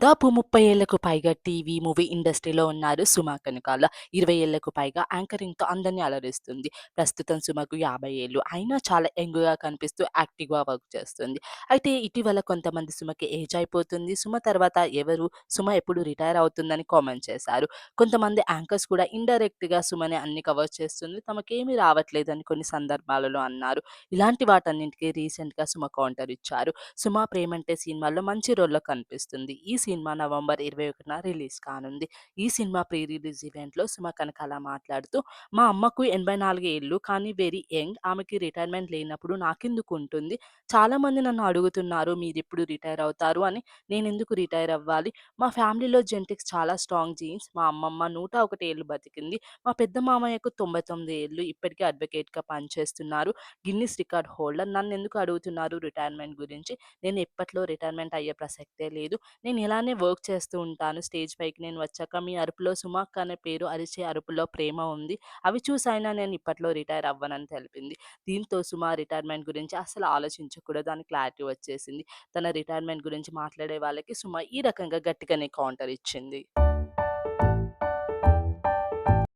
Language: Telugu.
దాదాపు 30 ఏళ్ళకు పైగా టీవీ, మూవీ ఇండస్ట్రీలో ఉన్నారు సుమ కనకాల. 20 ఏళ్ళకు పైగా యాంకరింగ్‌తో అందరిని అలరిస్తుంది. ప్రస్తుతం సుమకు 50 ఏళ్ళు. అయినా చాలా యంగ్‌గా కనిపిస్తూ యాక్టివ్‌గా వర్క్ చేస్తుంది. అయితే ఇటీవల కొంతమంది సుమకి ఏజ్ అయిపోతుంది. సుమ తర్వాత ఎవరు? సుమ ఎప్పుడు రిటైర్ అవుతుందని కామెంట్ చేశారు. కొంతమంది యాంకర్స్ కూడా ఇండైరెక్ట్‌గా సుమని అన్ని కవర్ చేస్తుంది. తమకేమీ రావట్లేదని కొన్ని సందర్భాలలో అన్నారు. ఇలాంటి వాటన్నింటికి రీసెంట్‌గా సుమ కౌంటర్ ఇచ్చారు. సుమ 'ప్రేమంటే' సినిమాల్లో మంచి రోల్‌లో కనిపిస్తుంది. ఈ సినిమా నవంబర్ 21న రిలీజ్ కానుంది. ఈ సినిమా ప్రీ రిలీజ్ ఈవెంట్‌లో సుమ కనకాల మాట్లాడుతూ మా అమ్మకు ఎనభై నాలుగు ఏళ్ళు కానీ వెరీ యంగ్. ఆమెకి రిటైర్మెంట్ లేనప్పుడు నాకెందుకు ఉంటుంది? చాలామంది నన్ను అడుగుతున్నారు మీరు ఎప్పుడు రిటైర్ అవుతారు అని. నేను ఎందుకు రిటైర్ అవ్వాలి? మా ఫ్యామిలీలో జెంటిక్స్ చాలా స్ట్రాంగ్ జీన్స్. మా అమ్మమ్మ నూట ఒకటి ఏళ్ళు బతికింది. మా పెద్ద మామయ్యకు తొంభై తొమ్మిది ఏళ్ళు ఇప్పటికీ అడ్వకేట్‌గా పనిచేస్తున్నారు. Guinness record holder. నన్ను ఎందుకు అడుగుతున్నారు రిటైర్మెంట్ గురించి? నేను ఎప్పట్లో రిటైర్మెంట్ అయ్యే ప్రసక్తే లేదు. నేను ఎలా అలానే వర్క్ చేస్తూ ఉంటాను. స్టేజ్ పైకి నేను వచ్చాక మీ అరుపులో సుమాక్ అనే పేరు అరిచే అరుపులో ప్రేమ ఉంది. అవి చూసైనా నేను ఇప్పట్లో రిటైర్ అవ్వనని తెలిపింది. దీంతో సుమా రిటైర్మెంట్ గురించి అసలు ఆలోచించకూడదు అని క్లారిటీ వచ్చేసింది. తన రిటైర్మెంట్ గురించి మాట్లాడే వాళ్ళకి సుమ ఈ రకంగా గట్టిగానే కౌంటర్ ఇచ్చింది.